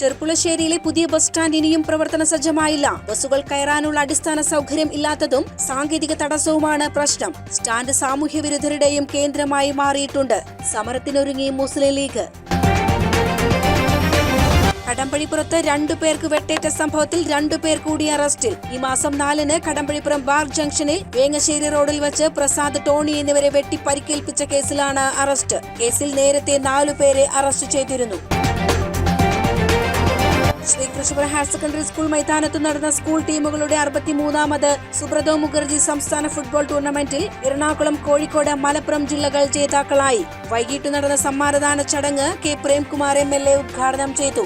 ചെർപ്പുളശ്ശേരിയിലെ പുതിയ bus stand ഇനിയും പ്രവർത്തന സജ്ജമായില്ല. ബസ്സുകൾ കയറാനുള്ള അടിസ്ഥാന സൗകര്യം ഇല്ലാത്തതും സാങ്കേതിക തടസ്സവുമാണ് പ്രശ്നം. സ്റ്റാൻഡ് സാമൂഹ്യ വിരുദ്ധരുടെയും കേന്ദ്രമായി മാറിയിട്ടുണ്ട്. സമരത്തിനൊരുങ്ങി മുസ്ലിം ലീഗ്. കടമ്പഴിപ്പുറത്ത് രണ്ടു പേർക്ക് വെട്ടേറ്റ സംഭവത്തിൽ രണ്ടു പേർ കൂടി അറസ്റ്റിൽ. ഈ മാസം നാലിന് കടമ്പഴിപ്പുറം ബാർ ജംഗ്ഷനിൽ വേങ്ങശ്ശേരി റോഡിൽ വെച്ച് പ്രസാദ് ടോണി എന്നിവരെ വെട്ടി പരിക്കേൽപ്പിച്ച കേസിലാണ് അറസ്റ്റ്. കേസിൽ നേരത്തെ നാലുപേരെ അറസ്റ്റ് ചെയ്തിരുന്നു. ശ്രീകൃഷ്ണപുരം ഹയർ സെക്കൻഡറി സ്കൂൾ മൈതാനത്ത് നടന്ന സ്കൂൾ ടീമുകളുടെ അറുപത്തിമൂന്നാമത് സുബ്രതോ മുഖർജി സംസ്ഥാന ഫുട്ബോൾ ടൂർണമെന്റിൽ എറണാകുളം കോഴിക്കോട് മലപ്പുറം ജില്ലകൾ ജേതാക്കളായി. വൈകിട്ട് നടന്ന സമ്മാനദാന ചടങ്ങ് K Premkumar M L A ഉദ്ഘാടനം ചെയ്തു.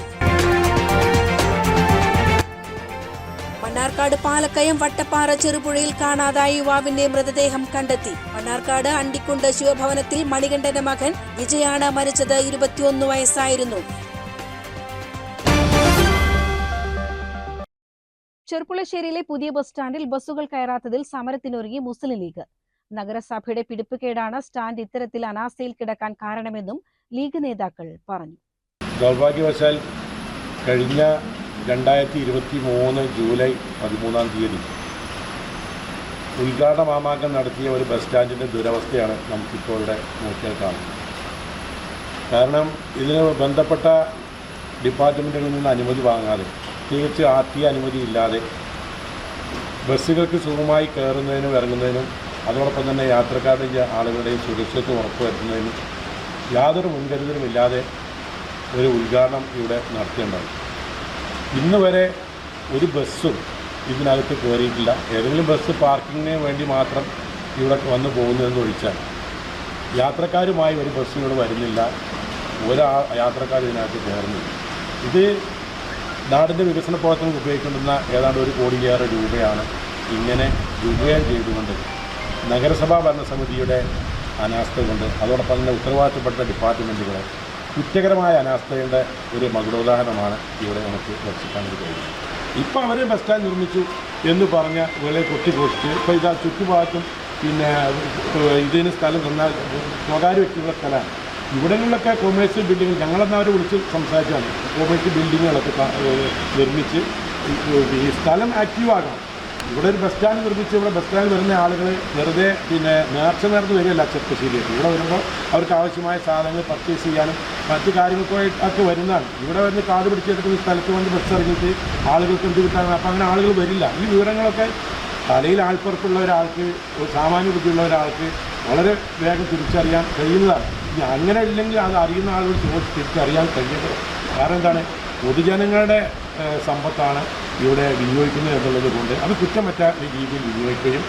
മണ്ണാർക്കാട് പാലക്കയം വട്ടപ്പാറ ചെറുപുഴയിൽ കാണാതായ യുവാവിന്റെ മൃതദേഹം കണ്ടെത്തി. മണ്ണാർക്കാട് അണ്ടിക്കുണ്ട് ശിവഭവനത്തിൽ മണികണ്ഠന്റെ മകൻ വിജയാണ് മരിച്ചത് ഇരുപത്തിയൊന്ന് വയസ്സായിരുന്നു. ചെർപ്പുളശ്ശേരിയിലെ പുതിയ ബസ് സ്റ്റാൻഡിൽ ബസ്സുകൾ കയറാത്തതിൽ സമരത്തിനൊരുങ്ങി മുസ്ലിം ലീഗ്. നഗരസഭയുടെ പിടിപ്പുകേടാണ് സ്റ്റാൻഡ് ഇത്തരത്തിൽ അനാസ്ഥയിൽ കിടക്കാൻ കാരണമെന്നും ലീഗ് നേതാക്കൾ പറഞ്ഞു. ദൗർഭാഗ്യവശാൽ കഴിഞ്ഞ രണ്ടായിരത്തി ഇരുപത്തി മൂന്ന് ജൂലൈ പതിമൂന്നാം തീയതി ഉദ്ഘാടന മാമാങ്കം നടത്തിയ ഒരു ബസ് സ്റ്റാൻഡിന്റെ ദുരവസ്ഥയാണ് നമുക്കിപ്പോൾ ഇവിടെ നോക്കിയാൽ കാണുന്നത് കാരണം ഇതിന് ബന്ധപ്പെട്ട ഡിപ്പാർട്ട്മെന്റുകളിൽ നിന്ന് അനുമതി വാങ്ങാതെ പ്രത്യേകിച്ച് ആർ ടി അനുമതി ഇല്ലാതെ ബസ്സുകൾക്ക് സുഖമായി കയറുന്നതിനും ഇറങ്ങുന്നതിനും അതോടൊപ്പം തന്നെ യാത്രക്കാരുടെ ആളുകളുടെയും സുരക്ഷിതത്വം ഉറപ്പുവരുത്തുന്നതിനും യാതൊരു മുൻകരുതലും ഇല്ലാതെ ഒരു ഉദ്ഘാടനം ഇവിടെ നടത്തിയിട്ടുണ്ടാവും ഇന്ന് വരെ ഒരു ബസ്സും ഇതിനകത്ത് കയറിയിട്ടില്ല. ഏതെങ്കിലും ബസ് പാർക്കിങ്ങിന് വേണ്ടി മാത്രം ഇവിടെ വന്നു പോകുന്നതെന്ന് ഒഴിച്ചാൽ യാത്രക്കാരുമായി ഒരു ബസ് ഇവിടെ വരുന്നില്ല. ഒരാ യാത്രക്കാർ ഇതിനകത്ത് കയറുന്നില്ല. ഇത് നാടിന്റെ വികസന പ്രവർത്തനങ്ങൾക്ക് ഉപയോഗിക്കുന്ന ഏതാണ്ട് ഒരു കോടിയേറെ രൂപയാണ് ഇങ്ങനെ ദുരുപയോഗം ചെയ്തുകൊണ്ട് നഗരസഭാ ഭരണസമിതിയുടെ അനാസ്ഥ കൊണ്ട് അതോടൊപ്പം തന്നെ ഉത്തരവാദിത്തപ്പെട്ട ഡിപ്പാർട്ട്മെന്റുകളെ കുറ്റകരമായ അനാസ്ഥയുടെ ഒരു മകുടോദാഹരണമാണ് ഇവിടെ നമുക്ക് ദർശിക്കാൻ കഴിയുന്നത് ഇപ്പോൾ അവർ ബസ് സ്റ്റാൻഡ് നിർമ്മിച്ചു എന്ന് പറഞ്ഞ വില കൊട്ടിഘോഷിച്ച് ഇപ്പോൾ ഇതാ ചുറ്റുഭാഗത്തും പിന്നെ ഇതിന് സ്ഥലം തന്നാൽ സ്വകാര്യ വ്യക്തികളുടെ സ്ഥലമാണ്. ഇവിടങ്ങളിലൊക്കെ കോമേഴ്സ്യൽ ബിൽഡിങ് ഞങ്ങളെന്നാ അവരെ വിളിച്ച് സംസാരിച്ചാണ് കോമേഴ്സ്യൽ ബിൽഡിങ്ങുകളൊക്കെ നിർമ്മിച്ച് ഈ- സ്ഥലം ആക്റ്റീവാകണം ഇവിടെ ഒരു ബസ് സ്റ്റാൻഡ് നിർമ്മിച്ച് ഇവിടെ ബസ് സ്റ്റാൻഡിൽ വരുന്ന ആളുകൾ വെറുതെ പിന്നെ നേർച്ച നേർന്ന് വരികയല്ല ചെറുപ്പശ്ശേരിയിൽ ഇവിടെ വരുമ്പോൾ അവർക്ക് ആവശ്യമായ സാധനങ്ങൾ പർച്ചേസ് ചെയ്യാനും മറ്റു കാര്യങ്ങൾക്കൊക്കെ വരുന്നതാണ്. ഇവിടെ വന്ന് കാട് പിടിച്ചെടുക്കുന്ന സ്ഥലത്ത് വന്ന് ബസ് ഇറങ്ങിയിട്ട് ആളുകൾക്ക് എന്ത് കിട്ടാൻ അപ്പോൾ അങ്ങനെ ആളുകൾ വരില്ല. ഈ വിവരങ്ങളൊക്കെ തലയിൽ ആൾപ്പുറത്തുള്ള ഒരാൾക്ക് ഒരു സാമാന്യ ബുദ്ധിയുള്ള ഒരാൾക്ക് വളരെ വേഗം തിരിച്ചറിയാൻ കഴിയുന്നതാണ്. അങ്ങനെ ഇല്ലെങ്കിൽ അത് അറിയുന്ന ആളുകൾ ചോദിച്ച് തിരിച്ചറിയാൻ കഴിയുന്നത് കാരണം എന്താണ്? പൊതുജനങ്ങളുടെ സമ്പത്താണ് ഇവിടെ വിനിയോഗിക്കുന്നത് എന്നുള്ളത് കൊണ്ട് അത് കുറ്റം കുറ്റമറ്റ രീതിയിൽ വിനിയോഗിക്കുകയും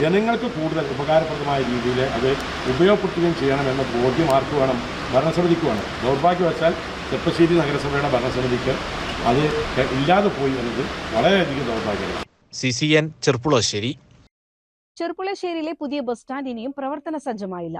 ജനങ്ങൾക്ക് കൂടുതൽ ഉപകാരപ്രദമായ രീതിയിൽ അത് ഉപയോഗപ്പെടുത്തുകയും ചെയ്യണമെന്ന ബോധ്യം ആർക്ക് വേണം ഭരണസമിതിക്ക് വേണം. ദൗർഭാഗ്യവശാൽ ചെപ്പശ്ശേരി നഗരസഭയുടെ ഭരണസമിതിക്ക് അത് ഇല്ലാതെ പോയി എന്നത് വളരെയധികം ദൗർഭാഗ്യമാണ് സി സി എൻ ചെർപ്പുളശ്ശേരി. ചെർപ്പുളശ്ശേരിയിലെ പുതിയ ബസ് സ്റ്റാൻഡ് ഇനിയും പ്രവർത്തന സജ്ജമായില്ല.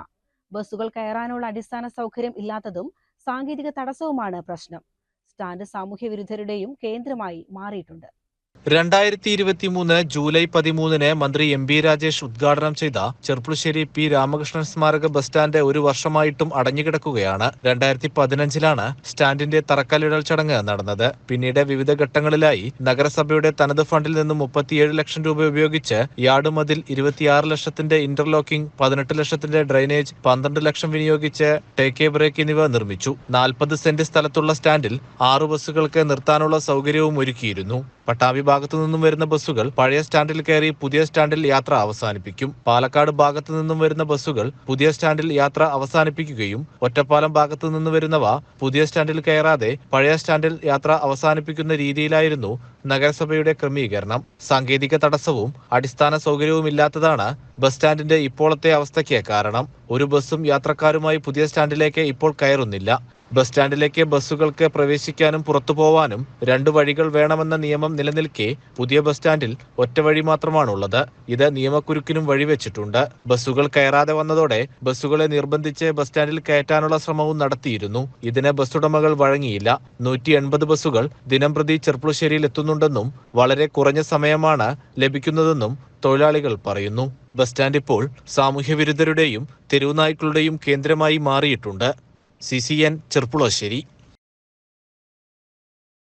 ബസ്സുകൾ കയറാനുള്ള അടിസ്ഥാന സൗകര്യം ഇല്ലാത്തതും സാങ്കേതിക തടസ്സവുമാണ് പ്രശ്നം. സ്റ്റാൻഡ് സാമൂഹ്യ വിരുദ്ധരുടെയും കേന്ദ്രമായി മാറിയിട്ടുണ്ട്. രണ്ടായിരത്തി ഇരുപത്തിമൂന്ന് ജൂലൈ പതിമൂന്നിന് മന്ത്രി എം ബി രാജേഷ് ഉദ്ഘാടനം ചെയ്ത ചെർപ്പുളശ്ശേരി പി രാമകൃഷ്ണൻ സ്മാരക ബസ് സ്റ്റാൻഡ് ഒരു വർഷമായിട്ടും അടഞ്ഞുകിടക്കുകയാണ്. രണ്ടായിരത്തി പതിനഞ്ചിലാണ് സ്റ്റാൻഡിന്റെ തറക്കല്ലിടൽ ചടങ്ങ് നടന്നത്. പിന്നീട് വിവിധ ഘട്ടങ്ങളിലായി നഗരസഭയുടെ തനത് ഫണ്ടിൽ നിന്ന് മുപ്പത്തിയേഴ് ലക്ഷം രൂപ ഉപയോഗിച്ച് യാർഡ് മതിൽ ഇരുപത്തിയാറ് ലക്ഷത്തിന്റെ ഇന്റർലോക്കിംഗ് പതിനെട്ട് ലക്ഷത്തിന്റെ ഡ്രൈനേജ് പന്ത്രണ്ട് ലക്ഷം വിനിയോഗിച്ച് ടേക്ക് ബ്രേക്ക് എന്നിവ നിർമ്മിച്ചു. നാൽപ്പത് സെന്റ് സ്ഥലത്തുള്ള സ്റ്റാൻഡിൽ ആറു ബസ്സുകൾക്ക് നിർത്താനുള്ള സൗകര്യവും ഒരുക്കിയിരുന്നു. പട്ടാമ്പി ഭാഗത്തു നിന്നും വരുന്ന ബസ്സുകൾ പഴയ സ്റ്റാൻഡിൽ കയറി പുതിയ സ്റ്റാൻഡിൽ യാത്ര അവസാനിപ്പിക്കും. പാലക്കാട് ഭാഗത്തു നിന്നും വരുന്ന ബസ്സുകൾ പുതിയ സ്റ്റാൻഡിൽ യാത്ര അവസാനിപ്പിക്കുകയും ഒറ്റപ്പാലം ഭാഗത്തു നിന്ന് വരുന്നവ പുതിയ സ്റ്റാൻഡിൽ കയറാതെ പഴയ സ്റ്റാൻഡിൽ യാത്ര അവസാനിപ്പിക്കുന്ന രീതിയിലായിരുന്നു നഗരസഭയുടെ ക്രമീകരണം. സാങ്കേതിക തടസ്സവും അടിസ്ഥാന സൗകര്യവും ഇല്ലാത്തതാണ് ബസ് സ്റ്റാൻഡിന്റെ ഇപ്പോഴത്തെ അവസ്ഥയ്ക്ക് കാരണം. ഒരു ബസ്സും യാത്രക്കാരുമായി പുതിയ സ്റ്റാൻഡിലേക്ക് ഇപ്പോൾ കയറുന്നില്ല. ബസ് സ്റ്റാൻഡിലേക്ക് ബസ്സുകൾക്ക് പ്രവേശിക്കാനും പുറത്തു പോവാനും രണ്ടു വഴികൾ വേണമെന്ന നിയമം നിലനിൽക്കെ പുതിയ ബസ് സ്റ്റാൻഡിൽ ഒറ്റ വഴി മാത്രമാണുള്ളത്. ഇത് നിയമക്കുരുക്കിനും വഴിവെച്ചിട്ടുണ്ട് ബസ്സുകൾ കയറാതെ വന്നതോടെ ബസ്സുകളെ നിർബന്ധിച്ച് ബസ് സ്റ്റാൻഡിൽ കയറ്റാനുള്ള ശ്രമവും നടത്തിയിരുന്നു. ഇതിന് ബസ് ഉടമകൾ വഴങ്ങിയില്ല. നൂറ്റി എൺപത് ബസ്സുകൾ ദിനംപ്രതി ചെർപ്പുളശ്ശേരിയിൽ എത്തുന്നുണ്ടെന്നും വളരെ കുറഞ്ഞ സമയമാണ് ലഭിക്കുന്നതെന്നും തൊഴിലാളികൾ പറയുന്നു. ബസ് സ്റ്റാൻഡ് ഇപ്പോൾ സാമൂഹ്യവിരുദ്ധരുടെയും തെരുവുനായ്ക്കളുടെയും കേന്ദ്രമായി മാറിയിട്ടുണ്ട്. C C N Cherpulassery.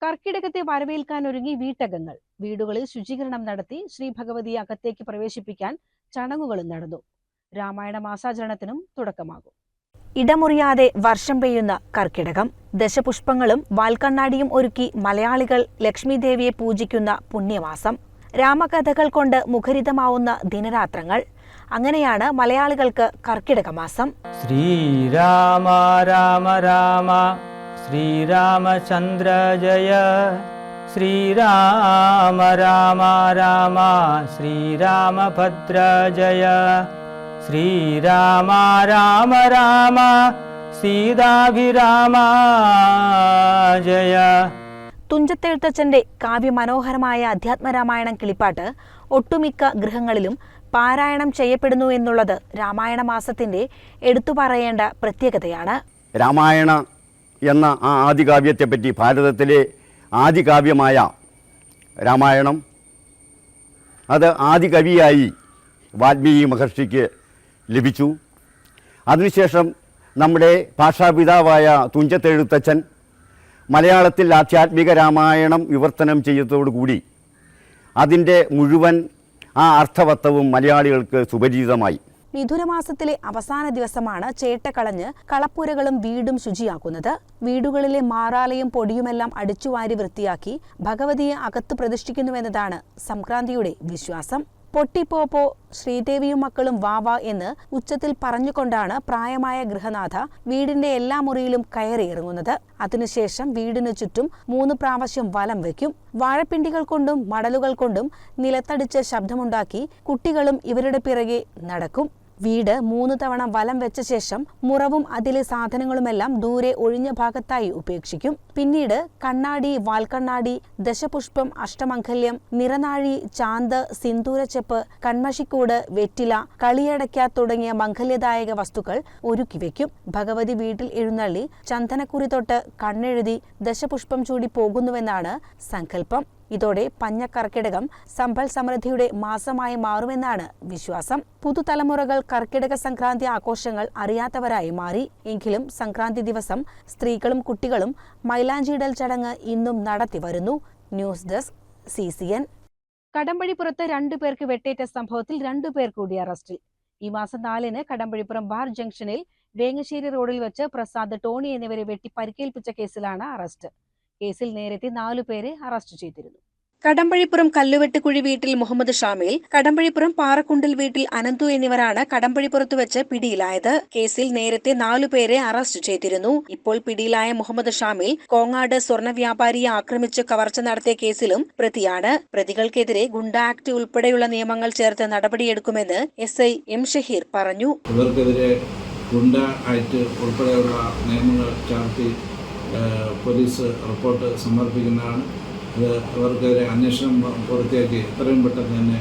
കർക്കിടകത്തെ വരവേൽക്കാൻ ഒരുങ്ങി വീട്ടകങ്ങൾ. വീടുകളിൽ ശുചീകരണം നടത്തി ശ്രീ ഭഗവതി അകത്തേക്ക് പ്രവേശിപ്പിക്കാൻ ചടങ്ങുകളും നടന്നു. രാമായണ മാസാചരണത്തിനും തുടക്കമാകും. ഇടമുറിയാതെ വർഷം പെയ്യുന്ന കർക്കിടകം ദശപുഷ്പങ്ങളും വാൽക്കണ്ണാടിയും ഒരുക്കി മലയാളികൾ ലക്ഷ്മി ദേവിയെ പൂജിക്കുന്ന പുണ്യമാസം രാമകഥകൾ കൊണ്ട് മുഖരിതമാവുന്ന ദിനരാത്രങ്ങൾ അങ്ങനെയാണ് മലയാളികൾക്ക് കർക്കിടക മാസം. ശ്രീരാമ രാമ രാമ ശ്രീരാമചന്ദ്ര ജയ ശ്രീരാമ രാമ രാമ ശ്രീരാമഭദ്ര ജയ ശ്രീരാമ രാമ രാമ സീതാഭിരാമ ജയ. തുഞ്ചത്തെഴുത്തച്ഛന്റെ കാവ്യമനോഹരമായ അധ്യാത്മരാമായണം കിളിപ്പാട്ട് ഒട്ടുമിക്ക ഗൃഹങ്ങളിലും പാരായണം ചെയ്യപ്പെടുന്നു എന്നുള്ളത് രാമായണ മാസത്തിന്റെ എടുത്തു പറയേണ്ട പ്രത്യേകതയാണ്. രാമായണ എന്ന ആ ആദികാവ്യത്തെപ്പറ്റി ഭാരതത്തിലെ ആദികാവ്യമായ രാമായണം അത് ആദികവിയായി വാൽമീകി മഹർഷിക്ക് ലഭിച്ചു. അതിനുശേഷം നമ്മുടെ ഭാഷാപിതാവായ തുഞ്ചത്തെഴുത്തച്ഛൻ മലയാളത്തിൽ ആധ്യാത്മിക രാമായണം വിവർത്തനം ചെയ്തതോടുകൂടി അതിന്റെ മുഴുവൻ ആ അർത്ഥവത്വവും മലയാളികൾക്ക് സുപരിചിതമായി. മിഥുനമാസത്തിലെ അവസാന ദിവസമാണ് ചേട്ട കളഞ്ഞ് കളപ്പുരകളും വീടും ശുചിയാക്കുന്നത്. വീടുകളിലെ മാറാലയും പൊടിയുമെല്ലാം അടിച്ചുവാരി വൃത്തിയാക്കി ഭഗവതിയെ അകത്ത് പ്രതിഷ്ഠിക്കുന്നുവെന്നതാണ് സംക്രാന്തിയുടെ വിശ്വാസം. പൊട്ടിപ്പോപ്പോ ശ്രീദേവിയും മക്കളും വാവ എന്ന് ഉച്ചത്തിൽ പറഞ്ഞുകൊണ്ടാണ് പ്രായമായ ഗൃഹനാഥ വീടിന്റെ എല്ലാ മുറിയിലും കയറിയിറങ്ങുന്നത് അതിനുശേഷം വീടിനു ചുറ്റും മൂന്ന് പ്രാവശ്യം വലം വയ്ക്കും വാഴപ്പിണ്ടികൾ കൊണ്ടും മടലുകൾ കൊണ്ടും നിലത്തടിച്ച് ശബ്ദമുണ്ടാക്കി കുട്ടികളും ഇവരുടെ പിറകെ നടക്കും. വീട് മൂന്ന് തവണ വലം വെച്ച ശേഷം മുറവും അതിലെ സാധനങ്ങളുമെല്ലാം ദൂരെ ഒഴിഞ്ഞ ഭാഗത്തായി ഉപേക്ഷിക്കും. പിന്നീട് കണ്ണാടി വാൽക്കണ്ണാടി ദശപുഷ്പം അഷ്ടമംഗല്യം നിറനാഴി ചാന്ത് സിന്ദൂരച്ചെപ്പ് കൺമഷിക്കൂട് വെറ്റില കളിയടയ്ക്ക തുടങ്ങിയ മംഗല്യദായക വസ്തുക്കൾ ഒരുക്കി വെക്കും. ഭഗവതി വീട്ടിൽ എഴുന്നള്ളി ചന്ദനക്കുറി തൊട്ട് കണ്ണെഴുതി ദശപുഷ്പം ചൂടി പോകുന്നുവെന്നാണ് സങ്കല്പം. ഇതോടെ പഞ്ഞക്കർക്കിടകം സമ്പൽ സമൃദ്ധിയുടെ മാസമായി മാറുമെന്നാണ് വിശ്വാസം. പുതുതലമുറകൾ കർക്കിടക സംക്രാന്തി ആഘോഷങ്ങൾ അറിയാത്തവരായി മാറി. എങ്കിലും സംക്രാന്തി ദിവസം സ്ത്രീകളും കുട്ടികളും മൈലാഞ്ചിയിടൽ ചടങ്ങ് ഇന്നും നടത്തി വരുന്നു. News desk C C N കടമ്പഴിപ്പുറത്ത് രണ്ടു പേർക്ക് വെട്ടേറ്റ സംഭവത്തിൽ രണ്ടു പേർ കൂടി അറസ്റ്റിൽ. ഈ മാസം നാലിന് കടമ്പഴിപ്പുറം ബാർ ജംഗ്ഷനിൽ വേങ്ങശ്ശേരി റോഡിൽ വെച്ച് പ്രസാദ് ടോണി എന്നിവരെ വെട്ടി പരിക്കേൽപ്പിച്ച കേസിലാണ് അറസ്റ്റ്. കേസിൽ നേരത്തെ നാലുപേരെ അറസ്റ്റ് ചെയ്തിരുന്നു. കടമ്പഴിപ്പുറം കല്ലുവെട്ടുകുഴി വീട്ടിൽ മുഹമ്മദ് ഷാമിൽ കടമ്പഴിപ്പുറം പാറക്കുണ്ടിൽ വീട്ടിൽ അനന്തു എന്നിവരാണ് കടമ്പഴിപ്പുറത്ത് വെച്ച് പിടിയിലായത്. കേസിൽ നേരത്തെ നാലുപേരെ അറസ്റ്റ് ചെയ്തിരുന്നു. ഇപ്പോൾ പിടിയിലായ മുഹമ്മദ് ഷാമിൽ കോങ്ങാട് സ്വർണ വ്യാപാരിയെ ആക്രമിച്ച് കവർച്ച നടത്തിയ കേസിലും പ്രതിയാണ്. പ്രതികൾക്കെതിരെ ഗുണ്ട ആക്ട് ഉൾപ്പെടെയുള്ള നിയമങ്ങൾ ചേർത്ത് നടപടിയെടുക്കുമെന്ന് എസ് ഐ എം ഷഹീർ പറഞ്ഞു. ഇവർക്കെതിരെ ഗുണ്ട ആക്ട് ഉൾപ്പെടെയുള്ള നിയമങ്ങൾ ചാർത്തി പോലീസ് റിപ്പോർട്ട് സമർപ്പിക്കുന്നതാണ്. അത് അവർക്കെതിരെ അന്വേഷണം പൂർത്തിയാക്കി എത്രയും പെട്ടെന്ന് തന്നെ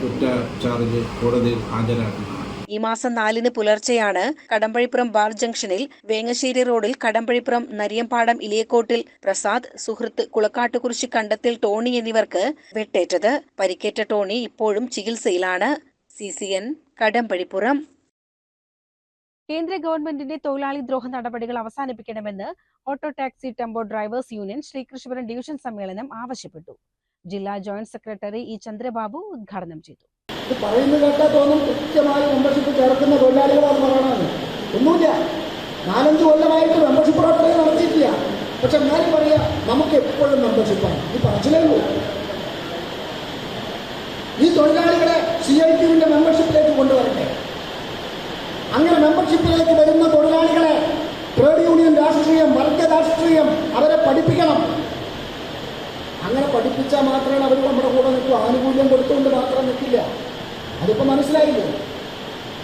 കുറ്റ ചാർജ് കോടതിയിൽ ഹാജരാക്കുന്നതാണ്. ഈ മാസം നാലിന് പുലർച്ചെയാണ് കടമ്പഴിപ്പുറം ബാർ ജംഗ്ഷനിൽ വേങ്ങശ്ശേരി റോഡിൽ കടമ്പഴിപ്പുറം നരിയമ്പാടം ഇലിയക്കോട്ടിൽ പ്രസാദ് സുഹൃത്ത് കുളക്കാട്ടുകുറിശി കണ്ടത്തിൽ ടോണി എന്നിവർക്ക് വെട്ടേറ്റത്. പരിക്കേറ്റ ടോണി ഇപ്പോഴും ചികിത്സയിലാണ്. C C N Kadampazhipuram. കേന്ദ്ര ഗവൺമെന്റിന്റെ തൊഴിലാളി ദ്രോഹ നടപടികൾ അവസാനിപ്പിക്കണമെന്ന് auto taxi tempo drivers union Sreekrishnapuram division സമ്മേളനം ആവശ്യപ്പെട്ടു. ജില്ലാ ജോയിന്റ് സെക്രട്ടറി ഇ ചന്ദ്രബാബു ഉദ്ഘാടനം ചെയ്തു. പറയുന്നത് കേട്ടാൽ തോന്നും കൃത്യമായി ചേർക്കുന്ന തൊഴിലാളികളാണ് പറയണത്. ഒന്നുമില്ല. നാലഞ്ച് കൊല്ലമായിട്ട് മെമ്പർഷിപ്പ് പ്രവർത്തനം നടത്തിയിട്ടില്ല. പക്ഷെ എന്നാലും പറയാ നമുക്ക് എപ്പോഴും മെമ്പർഷിപ്പാണ് ഈ പറച്ചിലേ ഈ തൊഴിലാളികളെ സി ഐ ടിന്റെ മെമ്പർഷിപ്പിലേക്ക് കൊണ്ടുവരട്ടെ. അങ്ങനെ മെമ്പർഷിപ്പിലേക്ക് വരുന്ന തൊഴിലാളികളെ ട്രേഡ് യൂണിയൻ രാഷ്ട്രീയം വർഗ രാഷ്ട്രീയം അവരെ പഠിപ്പിക്കണം. അങ്ങനെ പഠിപ്പിച്ചാൽ മാത്രമേ അവർ നമ്മുടെ കൂടെ നിൽക്കൂ. ആനുകൂല്യം കൊടുത്തുകൊണ്ട് മാത്രം നിൽക്കില്ല. അതിപ്പോൾ മനസ്സിലായില്ലേ?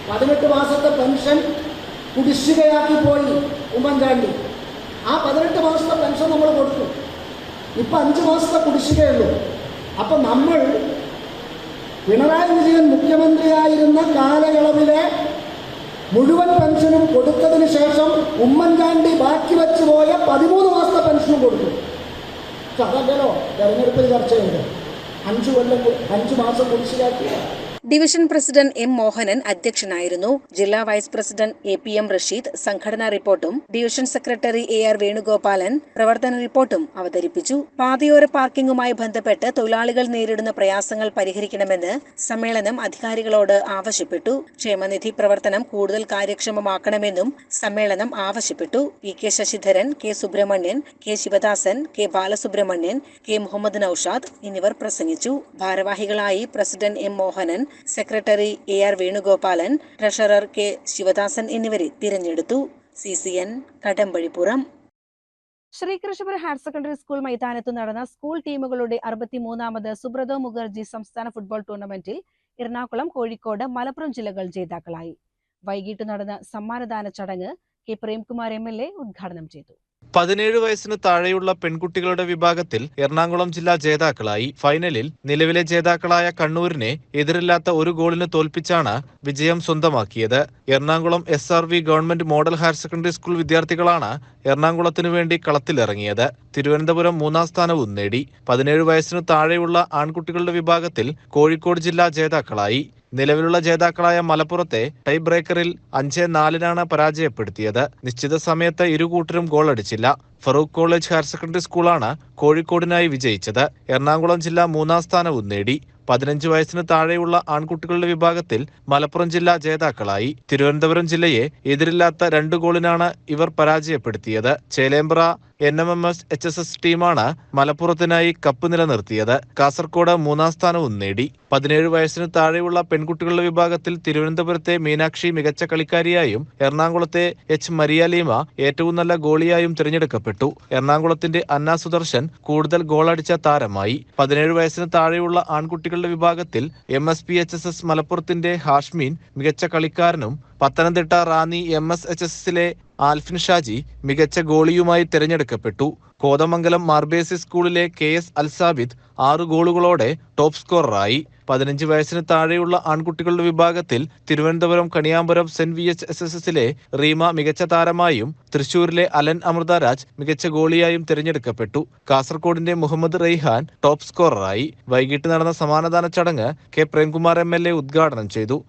പതിനെട്ട് മാസത്തെ പെൻഷൻ കുടിശ്ശികയാക്കി പോയി ഉമ്മൻചാണ്ടി. ആ പതിനെട്ട് മാസത്തെ പെൻഷൻ നമ്മൾ കൊടുത്തു. ഇപ്പം അഞ്ച് മാസത്തെ കുടിശ്ശികയുള്ളൂ അപ്പം നമ്മൾ പിണറായി വിജയൻ മുഖ്യമന്ത്രിയായിരുന്ന കാലയളവിലെ മുഴുവൻ പെൻഷനും കൊടുത്തതിന് ശേഷം ഉമ്മൻചാണ്ടി ബാക്കി വെച്ച് പോയ പതിമൂന്ന് മാസത്തെ പെൻഷനും കൊടുത്തു. അതല്ലല്ലോ തെരഞ്ഞെടുപ്പിൽ ചർച്ച അഞ്ചു അഞ്ച് കൊല്ലം അഞ്ചു മാസം കുടിശ്ശികാക്കിയ ഡിവിഷൻ പ്രസിഡന്റ് എം മോഹനൻ അധ്യക്ഷനായിരുന്നു. ജില്ലാ vice president A P M Rasheed സംഘടനാ റിപ്പോർട്ടും division secretary A R Venugopalan പ്രവർത്തന റിപ്പോർട്ടും അവതരിപ്പിച്ചു. പാതയോര പാർക്കിംഗുമായി ബന്ധപ്പെട്ട് തൊഴിലാളികൾ നേരിടുന്ന പ്രയാസങ്ങൾ പരിഹരിക്കണമെന്ന് സമ്മേളനം അധികാരികളോട് ആവശ്യപ്പെട്ടു. ക്ഷേമനിധി പ്രവർത്തനം കൂടുതൽ കാര്യക്ഷമമാക്കണമെന്നും സമ്മേളനം ആവശ്യപ്പെട്ടു. P K Sasidharan K Subrahmanyan K Sivadasan K Balasubrahmanyan K Muhammad Naushad എന്നിവർ പ്രസംഗിച്ചു. ഭാരവാഹികളായി president M Mohanan secretary A R Venugopalan treasurer K Sivadasan എന്നിവരെ തിരഞ്ഞെടുത്തു. C C N Kadampazhipuram Sreekrishnapuram higher secondary school മൈതാനത്ത് നടന്ന സ്കൂൾ ടീമുകളുടെ അറുപത്തിമൂന്നാമത് സുബ്രതോ മുഖർജി സംസ്ഥാന football ടൂർണമെന്റിൽ എറണാകുളം കോഴിക്കോട് മലപ്പുറം ജില്ലകൾ ജേതാക്കളായി. വൈകിട്ട് നടന്ന സമ്മാനദാന ചടങ്ങ് K Premkumar M L A ഉദ്ഘാടനം ചെയ്തു. പതിനേഴ് വയസ്സിന് താഴെയുള്ള പെൺകുട്ടികളുടെ വിഭാഗത്തിൽ എറണാകുളം ജില്ലാ ജേതാക്കളായി. ഫൈനലിൽ നിലവിലെ ജേതാക്കളായ കണ്ണൂരിനെ എതിരില്ലാത്ത ഒരു ഗോളിന് തോൽപ്പിച്ചാണ് വിജയം സ്വന്തമാക്കിയത്. Ernakulam S R V government model higher secondary school വിദ്യാർത്ഥികളാണ് എറണാകുളത്തിനു വേണ്ടി കളത്തിലിറങ്ങിയത്. തിരുവനന്തപുരം മൂന്നാം സ്ഥാനവും നേടി. പതിനേഴ് വയസ്സിന് താഴെയുള്ള ആൺകുട്ടികളുടെ വിഭാഗത്തിൽ കോഴിക്കോട് ജില്ലാ ജേതാക്കളായി. നിലവിലുള്ള ജേതാക്കളായ മലപ്പുറത്തെ ടൈ ബ്രേക്കറിൽ അഞ്ച് നാലിനാണ് പരാജയപ്പെടുത്തിയത്. നിശ്ചിത സമയത്ത് ഇരു കൂട്ടരും ഗോൾ അടിച്ചില്ല. ഫറൂഖ് കോളേജ് ഹയർ സെക്കൻഡറി സ്കൂളാണ് കോഴിക്കോടിനായി വിജയിച്ചത്. എറണാകുളം ജില്ല മൂന്നാം സ്ഥാനവും നേടി. പതിനഞ്ച് വയസ്സിന് താഴെയുള്ള ആൺകുട്ടികളുടെ വിഭാഗത്തിൽ മലപ്പുറം ജില്ല ജേതാക്കളായി. തിരുവനന്തപുരം ജില്ലയെ എതിരില്ലാത്ത രണ്ട് ഗോളിനാണ് ഇവർ പരാജയപ്പെടുത്തിയത്. Chelembra N M M S H S S ടീമാണ് മലപ്പുറത്തിനായി കപ്പ് നിലനിർത്തിയത്. കാസർകോട് മൂന്നാം സ്ഥാനവും നേടി. പതിനേഴ് വയസ്സിന് താഴെയുള്ള പെൺകുട്ടികളുടെ വിഭാഗത്തിൽ തിരുവനന്തപുരത്തെ മീനാക്ഷി മികച്ച കളിക്കാരിയായും എറണാകുളത്തെ എച്ച് മരിയാലീമ ഏറ്റവും നല്ല ഗോളിയായും തിരഞ്ഞെടുക്കപ്പെട്ടു. എറണാകുളത്തിന്റെ അന്ന സുദർശൻ കൂടുതൽ ഗോളടിച്ച താരമായി. പതിനേഴ് വയസ്സിന് താഴെയുള്ള ആൺകുട്ടികളുടെ വിഭാഗത്തിൽ M S P H S S മലപ്പുറത്തിന്റെ ഹാഷ്മീൻ മികച്ച കളിക്കാരനും Pathanamthitta Ranni M S H S എസിലെ ആൽഫിൻ ഷാജി മികച്ച ഗോളിയുമായി തിരഞ്ഞെടുക്കപ്പെട്ടു. കോതമംഗലം മാർബേസി സ്കൂളിലെ കെ എസ് അൽസാബിദ് ആറ് ഗോളുകളോടെ ടോപ്പ് സ്കോററായി. പതിനഞ്ച് വയസ്സിന് താഴെയുള്ള ആൺകുട്ടികളുടെ വിഭാഗത്തിൽ Thiruvananthapuram Kaniyampuram saint V H S S എസിലെ റീമ മികച്ച താരമായും തൃശൂരിലെ അലൻ അമൃതരാജ് മികച്ച ഗോളിയായും തിരഞ്ഞെടുക്കപ്പെട്ടു. കാസർകോടിന്റെ മുഹമ്മദ് റെയ്ഹാൻ ടോപ്പ് സ്കോററായി. വൈകിട്ട് നടന്ന സമാനദാന ചടങ്ങ് K Premkumar M L A ഉദ്ഘാടനം ചെയ്തു.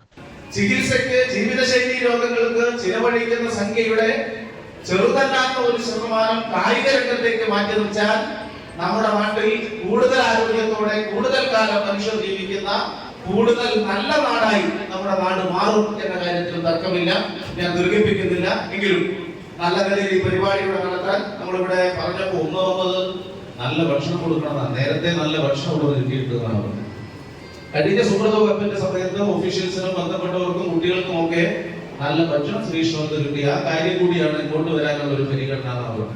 ചികിത്സയ്ക്ക് ജീവിതശൈലി രോഗങ്ങൾക്ക് ചിലവഴിക്കുന്ന സംഖ്യയുടെ ചെറുതല്ലാത്ത ഒരു ശതമാനം കായിക രംഗത്തേക്ക് മാറ്റി നിർച്ചാൽ നമ്മുടെ നാട്ടിൽ കൂടുതൽ ആരോഗ്യത്തോടെ കൂടുതൽ കാലം മനുഷ്യർ ജീവിക്കുന്ന കൂടുതൽ നല്ല നാടായി നമ്മുടെ നാട് മാറും എന്ന കാര്യത്തിൽ തർക്കമില്ല. ഞാൻ ദീർഘിപ്പിക്കുന്നില്ല. എങ്കിലും നല്ല നിലയിൽ ഈ പരിപാടി ഇവിടെ നടത്താൻ നമ്മളിവിടെ പറഞ്ഞപ്പോൾ ഒന്ന് വന്നത് നല്ല ഭക്ഷണം കൊടുക്കണം നേരത്തെ നല്ല ഭക്ഷണം ഇവിടെ കിട്ടിയിട്ടെന്നാണ് കഴിഞ്ഞ സുബ്രത വെപ്പിന്റെ സമയത്ത് ഒഫീഷ്യൽസിനും ബന്ധപ്പെട്ടവർക്കും കുട്ടികൾക്കും ഒക്കെ നല്ല ഭക്ഷണം ശ്രീകൃഷ്ണത്ത് കിട്ടി ആ കാര്യം കൂടിയാണ് ഇങ്ങോട്ട് വരാനുള്ള ഒരു പരിഗണന എന്നാണ്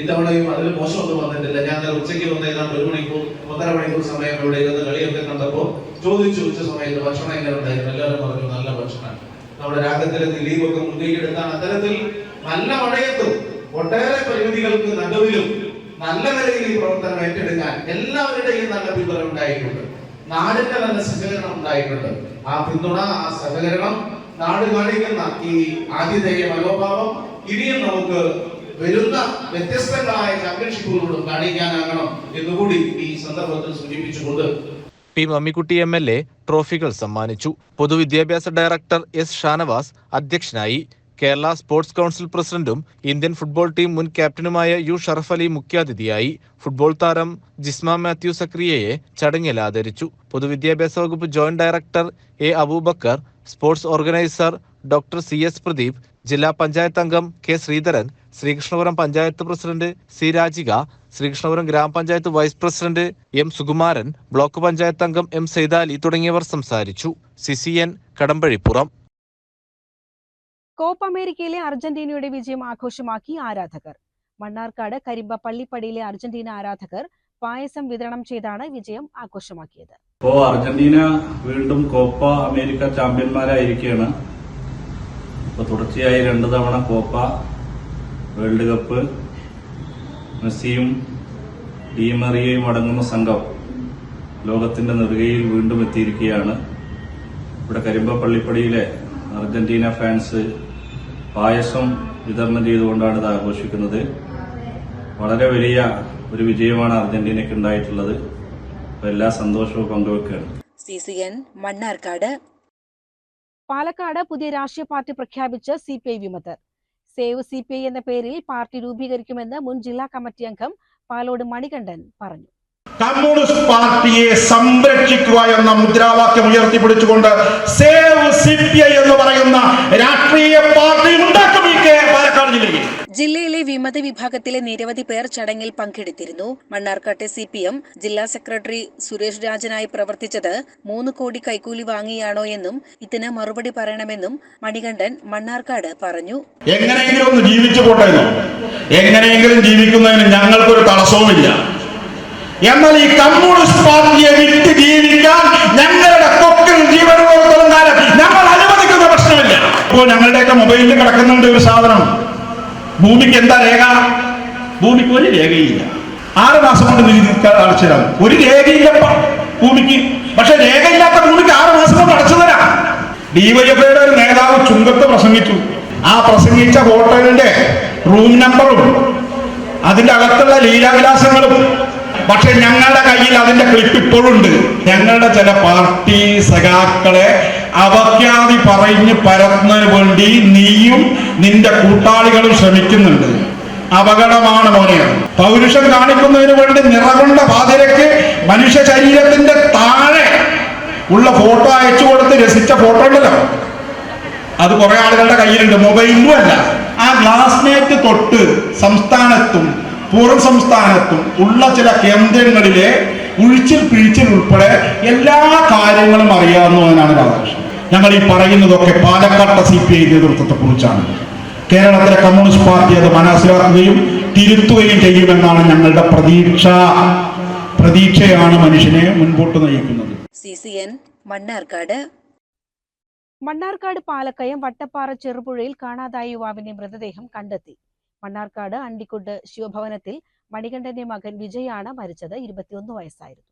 ഇത്തവണയും അതിൽ മോശമൊന്നും വന്നിട്ടില്ല. ഞാൻ ഉച്ചയ്ക്ക് വന്ന ഏതാണ്ട് ഒരു മണിക്കൂർ ഒന്നര മണിക്കൂർ സമയം ഇവിടെ ഇരുന്ന് കളിയൊക്കെ കണ്ടപ്പോൾ ചോദിച്ചു ഉച്ച സമയത്ത് ഭക്ഷണം എങ്ങനെ ഉണ്ടായിരുന്നു? എല്ലാവരും പറഞ്ഞു നല്ല ഭക്ഷണം നമ്മുടെ രാഗത്തിലെ ദിലീപൊക്കെ മുൻകൈയെടുത്താണ് അത്തരത്തിൽ നല്ല മഴയത്തും ഒട്ടേറെ പരിമിതികൾക്ക് നടുവിലും നല്ല നിലയിൽ ഈ പ്രവർത്തനം ഏറ്റെടുക്കാൻ എല്ലാവരുടെയും നല്ല പിന്തുണ ഉണ്ടായിട്ടുണ്ട്. നാടിന്റെ നല്ല സഹകരണം ഉണ്ടായിട്ടുണ്ട്. ആ പിന്തുണ ആ സഹകരണം നാട് കാണിക്കുന്ന ഈ ആതിഥേയ മനോഭാവം ഇനിയും നമുക്ക് വരുന്ന വ്യത്യസ്തങ്ങളായ ചാമ്പ്യൻഷിപ്പുകളോടും കാണിക്കാനാകണം എന്നുകൂടി ഈ സന്ദർഭത്തിൽ സൂചിപ്പിച്ചുകൊണ്ട് P Mammikutty M L A ട്രോഫികൾ സമ്മാനിച്ചു. പൊതുവിദ്യാഭ്യാസ ഡയറക്ടർ എസ് ഷാനവാസ് അധ്യക്ഷനായി. കേരള സ്പോർട്സ് കൗൺസിൽ പ്രസിഡന്റും ഇന്ത്യൻ ഫുട്ബോൾ ടീം മുൻ ക്യാപ്റ്റനുമായ യു ഷറഫ് അലി മുഖ്യാതിഥിയായി. ഫുട്ബോൾ താരം ജിസ്മ മാത്യു സക്രിയയെ ചടങ്ങിൽ ആദരിച്ചു. പൊതുവിദ്യാഭ്യാസ വകുപ്പ് joint director A Abubakar sports organiser doctor C S Pradeep ജില്ലാ പഞ്ചായത്ത് അംഗം K Sreedharan Sreekrishnapuram panchayat president C Rajika Sreekrishnapuram grama panchayat vice president M Sukumaran block panchayat അംഗം എം സൈതാലി തുടങ്ങിയവർ സംസാരിച്ചു. സിസിഎൻ കടമ്പഴിപ്പുറം. കോപ്പ അമേരിക്കയിലെ അർജന്റീനയുടെ വിജയം ആഘോഷമാക്കി ആരാധകർ. മണ്ണാർക്കാട് കരിമ്പ പള്ളിപ്പടിയിലെ അർജന്റീന ആരാധകർ പായസം വിതരണം ചെയ്താണ് വിജയം ആഘോഷമാക്കിയത്. ഇപ്പോ അർജന്റീന വീണ്ടും കോപ്പ അമേരിക്ക ചാമ്പ്യന്മാരായിരിക്കുകയാണ്. ഇപ്പൊ തുടർച്ചയായി രണ്ടു തവണ കോപ്പ വേൾഡ് കപ്പ് മെസ്സിയും ഡിമറിയയും അടങ്ങുന്ന സംഘം ലോകത്തിന്റെ നെറുകയിൽ വീണ്ടും എത്തിയിരിക്കുകയാണ്. ഇവിടെ കരിമ്പ പള്ളിപ്പടിയിലെ അർജന്റീന ഫാൻസ് പായസം വിതരണം ചെയ്തുകൊണ്ടാണ് ഇത് ആഘോഷിക്കുന്നത്. വളരെ വലിയ ഒരു വിജയമാണ് അർജന്റീനയ്ക്ക് ഉണ്ടായിട്ടുള്ളത്. എല്ലാ സന്തോഷവും പങ്കുവെക്കുകയാണ്. C C N Mannarkkad. Palakkad പുതിയ രാഷ്ട്രീയ പാർട്ടി പ്രഖ്യാപിച്ച് സി പി ഐ വിമതർ. സേവ് സി പി ഐ എന്ന പേരിൽ പാർട്ടി രൂപീകരിക്കുമെന്ന് മുൻ ജില്ലാ കമ്മിറ്റി അംഗം പാലോട് മണികണ്ഠൻ പറഞ്ഞു. കമ്മ്യൂണിസ്റ്റ് പാർട്ടിയെ സംരക്ഷിക്കുക എന്ന മുദ്രാവാക്യം ഉയർത്തിപ്പിടിച്ചുകൊണ്ട് സേവ് സി പി ഐ എന്ന് പറയുന്ന രാഷ്ട്രീയ പാർട്ടി ഉണ്ടാക്കും ഈ കേ- പാലക്കാട് ജില്ലയിൽ ജില്ലയിലെ വിമത വിഭാഗത്തിലെ നിരവധി പേർ ചടങ്ങിൽ പങ്കെടുത്തിരുന്നു. മണ്ണാർക്കാട്ടെ സി പി എം ജില്ലാ സെക്രട്ടറി സുരേഷ് രാജനായി പ്രവർത്തിച്ചത് മൂന്ന് കോടി കൈക്കൂലി വാങ്ങിയാണോ എന്നും ഇതിന് മറുപടി പറയണമെന്നും മണികണ്ഠൻ മണ്ണാർക്കാട് പറഞ്ഞു. എങ്ങനെയെങ്കിലും ഒന്ന് ജീവിച്ചു പോട്ടെ? എങ്ങനെയെങ്കിലും ജീവിക്കുന്നതിന് ഞങ്ങൾക്കൊരു തടസ്സവുമില്ല. എന്നാൽ ഈ കമ്മ്യൂണിസ്റ്റ് പാർട്ടിയെ വിട്ട് ജീവിക്കാൻ ഞങ്ങളുടെ കൊക്കിൽ ജീവനുള്ളിടത്തോളം കാലം ഞങ്ങൾ അനുവദിക്കുന്ന പ്രശ്നമില്ല. ഇപ്പോൾ ഞങ്ങളുടെയൊക്കെ മൊബൈലിൽ കിടക്കുന്നുണ്ട് ഒരു സാധനം. ഭൂമിക്ക് എന്താ രേഖ? ഭൂമിക്ക് ഒരു രേഖയില്ല. ആറ് മാസം കൊണ്ട് നികുതി തരാം ഒരു രേഖയില്ല ഭൂമിക്ക്. പക്ഷെ രേഖയില്ലാത്ത ഭൂമിക്ക് ആറ് മാസം കൊണ്ട് അടച്ചു തരാം. ഡിവൈഎഫ്ഐയുടെ ഒരു നേതാവ് ചുങ്കത്ത് പ്രസംഗിച്ചു. ആ പ്രസംഗിച്ച ഹോട്ടലിന്റെ റൂം നമ്പറും അതിന്റെ അകത്തുള്ള ലീലാവിലാസങ്ങളും പക്ഷെ ഞങ്ങളുടെ കയ്യിൽ അതിന്റെ ക്ലിപ്പ് ഇപ്പോഴുണ്ട്. ഞങ്ങളുടെ ചില പാർട്ടി സഖാക്കളെ അവഖ്യാതി പറഞ്ഞ് പരത്തുന്നതിന് വേണ്ടി നീയും നിന്റെ കൂട്ടാളികളും ശ്രമിക്കുന്നുണ്ട്. അപകടമാണ് മോനെ. പൗരുഷം കാണിക്കുന്നതിന് വേണ്ടി നിറകൊണ്ട പാതിരക്ക് മനുഷ്യ ശരീരത്തിന്റെ താഴെ ഉള്ള ഫോട്ടോ അയച്ചു കൊടുത്ത് രസിച്ച ഫോട്ടോ ഉണ്ടല്ലോ. അത് കുറെ ആളുകളുടെ കയ്യിലുണ്ട്. മൊബൈലും അല്ല. ആ ഗ്ലാസ്മേറ്റ് തൊട്ട് സംസ്ഥാനത്തും പൂർവ സംസ്ഥാനത്തും ഉള്ള ചില കേന്ദ്രങ്ങളിലെ ഉഴിച്ചിൽ പിഴിച്ചിൽ ഉൾപ്പെടെ എല്ലാ കാര്യങ്ങളും അറിയാവുന്നതിനാണ് രാധാകൃഷ്ണൻ. ഞങ്ങൾ ഈ പറയുന്നതൊക്കെ പാലക്കാട്ടെ സി പി ഐ നേതൃത്വത്തെ കുറിച്ചാണ്. കേരളത്തിലെ കമ്മ്യൂണിസ്റ്റ് പാർട്ടി അത് മനസ്സിലാക്കുകയും തിരുത്തുകയും ചെയ്യുമെന്നാണ് ഞങ്ങളുടെ പ്രതീക്ഷ. പ്രതീക്ഷയാണ് മനുഷ്യനെ മുൻപോട്ട് നയിക്കുന്നത്. C C N Mannarkkad. Mannarkkad Palakkayam Vattappara ചെറുപുഴയിൽ കാണാതായ യുവാവിന്റെ മൃതദേഹം കണ്ടെത്തി. മണ്ണാർക്കാട് അണ്ടിക്കുണ്ട് ശിവഭവനത്തിൽ മണികണ്ഠന്റെ മകൻ വിജയാണ് മരിച്ചത്. ഇരുപത്തിയൊന്ന് വയസ്സായിരുന്നു.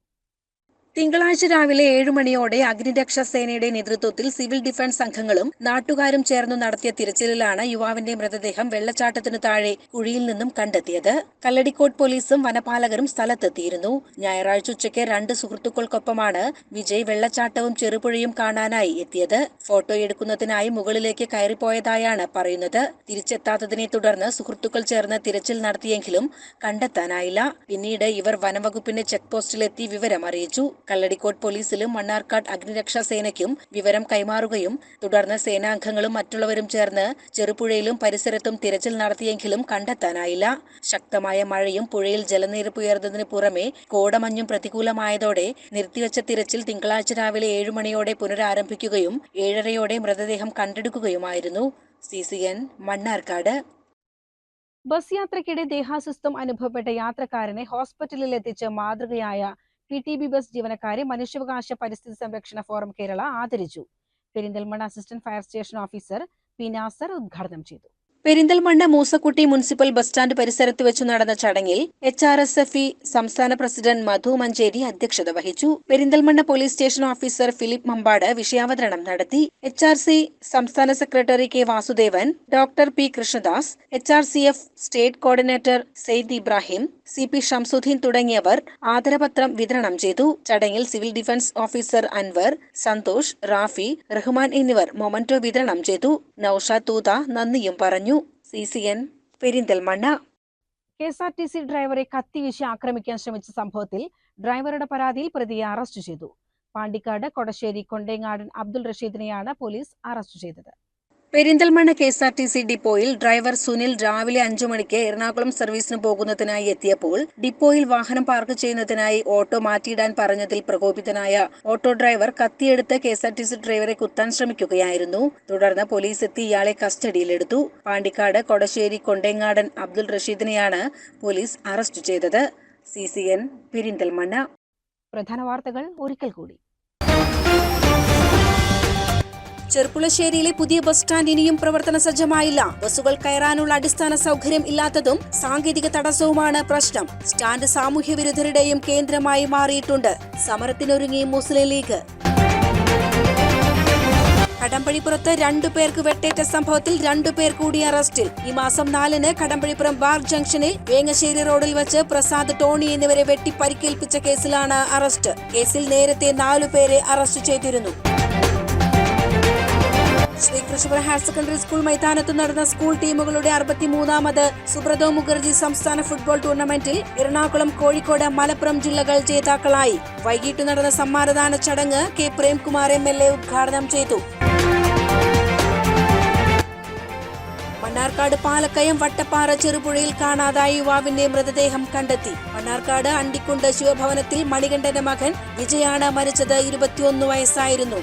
തിങ്കളാഴ്ച രാവിലെ ഏഴു മണിയോടെ അഗ്നിരക്ഷാ സേനയുടെ നേതൃത്വത്തിൽ സിവിൽ ഡിഫൻസ് സംഘങ്ങളും നാട്ടുകാരും ചേർന്ന് നടത്തിയ തിരച്ചിലിലാണ് യുവാവിന്റെ മൃതദേഹം വെള്ളച്ചാട്ടത്തിനു താഴെ കുഴിയിൽ നിന്നും കണ്ടെത്തിയത്. കല്ലടിക്കോട് പോലീസും വനപാലകരും സ്ഥലത്തെത്തിയിരുന്നു. ഞായറാഴ്ച ഉച്ചയ്ക്ക് രണ്ട് സുഹൃത്തുക്കൾക്കൊപ്പമാണ് വിജയ് വെള്ളച്ചാട്ടവും ചെറുപുഴയും കാണാനായി എത്തിയത്. ഫോട്ടോ എടുക്കുന്നതിനായി മുകളിലേക്ക് കയറിപ്പോയതായാണ് പറയുന്നത്. തിരിച്ചെത്താത്തതിനെ തുടർന്ന് സുഹൃത്തുക്കൾ ചേർന്ന് തിരച്ചിൽ നടത്തിയെങ്കിലും കണ്ടെത്താനായില്ല. പിന്നീട് ഇവർ വനംവകുപ്പിന്റെ ചെക്ക് പോസ്റ്റിലെത്തി വിവരം അറിയിച്ചു കല്ലടിക്കോട് പോലീസിലും മണ്ണാർക്കാട് അഗ്നിരക്ഷാ സേനയ്ക്കും വിവരം കൈമാറുകയും തുടർന്ന് സേനാംഗങ്ങളും മറ്റുള്ളവരും ചേർന്ന് ചെറുപുഴയിലും പരിസരത്തും തിരച്ചിൽ നടത്തിയെങ്കിലും കണ്ടെത്താനായില്ല. ശക്തമായ മഴയും പുഴയിൽ ജലനിരപ്പ് ഉയർന്നതിന് പുറമെ കോടമഞ്ഞും പ്രതികൂലമായതോടെ നിർത്തിവച്ച തിരച്ചിൽ തിങ്കളാഴ്ച രാവിലെ ഏഴു മണിയോടെ പുനരാരംഭിക്കുകയും ഏഴരയോടെ മൃതദേഹം കണ്ടെടുക്കുകയുമായിരുന്നു. C C N Mannarkkad. Bus യാത്രക്കിടെ ദേഹാസ്വസ്ഥം അനുഭവപ്പെട്ട യാത്രക്കാരനെ ഹോസ്പിറ്റലിൽ എത്തിച്ച് മാതൃകയായ ടി ടി ബി ബസ് ജീവനക്കാരെ മനുഷ്യാവകാശ പരിസ്ഥിതി സംരക്ഷണ ഫോറം കേരള ആദരിച്ചു. Perinthalmanna assistant fire station officer P Nasar ഉദ്ഘാടനം ചെയ്തു. Perinthalmanna Moosakutty municipal bus stand പരിസരത്ത് വെച്ചു നടന്ന ചടങ്ങിൽ H R S F E സംസ്ഥാന പ്രസിഡന്റ് മധു മഞ്ചേരി അധ്യക്ഷത വഹിച്ചു. Perinthalmanna police station officer Philip Mambad വിഷയാവതരണം നടത്തി. എച്ച് ആർ സി സംസ്ഥാന secretary K Vasudevan doctor P Krishnadas H R C F state coordinator Saeed Ibrahim C P Shamsuddin തുടങ്ങിയവർ ആദരപത്രം വിതരണം ചെയ്തു. ചടങ്ങിൽ civil defence officer Anwar Santhosh Rafi Rahman എന്നിവർ memento വിതരണം ചെയ്തു. നൌഷാദ് തൂത നന്ദിയും പറഞ്ഞു. C C N Perinthalmanna. K S R T C ഡ്രൈവറെ കത്തിവീശി ആക്രമിക്കാൻ ശ്രമിച്ച സംഭവത്തിൽ ഡ്രൈവറുടെ പരാതിയിൽ പ്രതിയെ അറസ്റ്റ് ചെയ്തു. പാണ്ടിക്കാട് കൊടശ്ശേരി കൊണ്ടേങ്ങാടൻ അബ്ദുൾ റഷീദിനെയാണ് പോലീസ് അറസ്റ്റ് ചെയ്തത്. Perinthalmanna K S R T C ഡിപ്പോയിൽ ഡ്രൈവർ സുനിൽ രാവിലെ അഞ്ചു മണിക്ക് എറണാകുളം സർവീസിന് പോകുന്നതിനായി എത്തിയപ്പോൾ ഡിപ്പോയിൽ വാഹനം പാർക്ക് ചെയ്യുന്നതിനായി ഓട്ടോ മാറ്റിയിടാൻ പറഞ്ഞതിൽ പ്രകോപിതനായ auto driver കത്തിയെടുത്ത് K S R T C ഡ്രൈവറെ കുത്താൻ ശ്രമിക്കുകയായിരുന്നു. തുടർന്ന് പോലീസ് എത്തി ഇയാളെ കസ്റ്റഡിയിലെടുത്തു. പാണ്ടിക്കാട് കൊടശ്ശേരി കൊണ്ടേങ്ങാടൻ അബ്ദുൾ റഷീദിനെയാണ് പോലീസ് അറസ്റ്റ് ചെയ്തത്. C C N Perinthalmanna. പ്രധാന വാർത്തകൾ ഒരിക്കൽ കൂടി. ചെർപ്പുളശ്ശേരിയിലെ പുതിയ ബസ് സ്റ്റാൻഡ് ഇനിയും പ്രവർത്തന സജ്ജമായില്ല. ബസ്സുകൾ കയറാനുള്ള അടിസ്ഥാന സൗകര്യം ഇല്ലാത്തതും സാങ്കേതിക തടസ്സവുമാണ് പ്രശ്നം. സ്റ്റാൻഡ് സാമൂഹ്യ വിരുദ്ധരുടെയും കേന്ദ്രമായി മാറിയിട്ടുണ്ട്. സമരത്തിനൊരുങ്ങി മുസ്ലിം ലീഗ്. കടമ്പഴിപ്പുറത്ത് രണ്ടുപേർക്ക് വെട്ടേറ്റ സംഭവത്തിൽ രണ്ടുപേർ കൂടി അറസ്റ്റിൽ. ഈ മാസം നാലിന് കടമ്പഴിപ്പുറം ബാർ ജംഗ്ഷനിൽ വേങ്ങശ്ശേരി റോഡിൽ വെച്ച് പ്രസാദ് ടോണി എന്നിവരെ വെട്ടി പരിക്കേൽപ്പിച്ച കേസിലാണ് അറസ്റ്റ്. കേസിൽ നേരത്തെ നാലുപേരെ അറസ്റ്റ് ചെയ്തിരുന്നു. ശ്രീകൃഷ്ണപുരം ഹയർ സെക്കൻഡറി സ്കൂൾ മൈതാനത്ത് നടന്ന സ്കൂൾ ടീമുകളുടെ അറുപത്തിമൂന്നാമത് സുബ്രതോ മുഖർജി സംസ്ഥാന ഫുട്ബോൾ ടൂർണമെന്റിൽ എറണാകുളം കോഴിക്കോട് മലപ്പുറം ജില്ലകൾ ജേതാക്കളായി. വൈകിട്ട് നടന്ന സമ്മാനദാന ചടങ്ങ് K Premkumar M L A ഉദ്ഘാടനം ചെയ്തു. മണ്ണാർക്കാട് പാലക്കയം വട്ടപ്പാറ ചെറുപുഴയിൽ കാണാതായ യുവാവിന്റെ മൃതദേഹം കണ്ടെത്തി. മണ്ണാർക്കാട് അണ്ടിക്കുണ്ട് ശിവഭവനത്തിൽ മണികണ്ഠന്റെ മകൻ വിജയാണ് മരിച്ചത് ഇരുപത്തിയൊന്ന് വയസ്സായിരുന്നു.